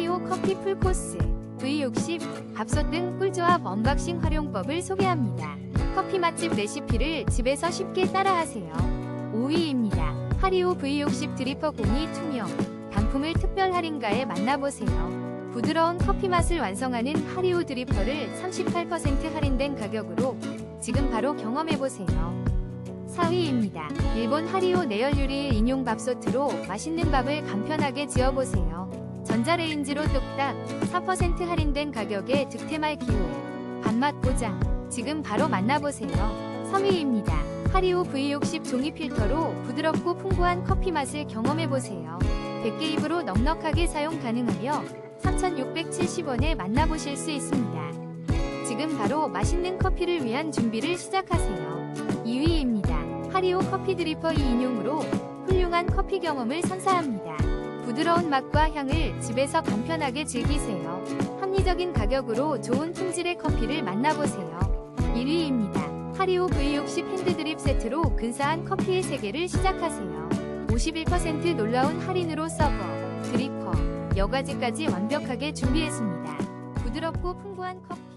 하리오 커피 풀코스, V60, 밥솥 등 꿀조합 언박싱 활용법을 소개합니다. 커피 맛집 레시피를 집에서 쉽게 따라하세요. 5위입니다. 하리오 V60 드리퍼 공이 투명, 단품을 특별 할인가에 만나보세요. 부드러운 커피 맛을 완성하는 하리오 드리퍼를 38% 할인된 가격으로 지금 바로 경험해보세요. 4위입니다. 일본 하리오 내열 유리 인용 밥솥으로 맛있는 밥을 간편하게 지어보세요. 전자레인지로 뚝딱 4% 할인된 가격에 득템할 기회. 밥맛 보장. 지금 바로 만나보세요. 3위입니다. 하리오 V60 종이 필터로 부드럽고 풍부한 커피 맛을 경험해보세요. 100개 입으로 넉넉하게 사용 가능하며 3,670원에 만나보실 수 있습니다. 지금 바로 맛있는 커피를 위한 준비를 시작하세요. 2위입니다. 하리오 커피 드리퍼 2인용으로 훌륭한 커피 경험을 선사합니다. 부드러운 맛과 향을 집에서 간편하게 즐기세요. 합리적인 가격으로 좋은 품질의 커피를 만나보세요. 1위입니다. 하리오 V60 핸드드립 세트로 근사한 커피의 세계를 시작하세요. 51% 놀라운 할인으로 서버, 드리퍼, 여과지까지 완벽하게 준비했습니다. 부드럽고 풍부한 커피.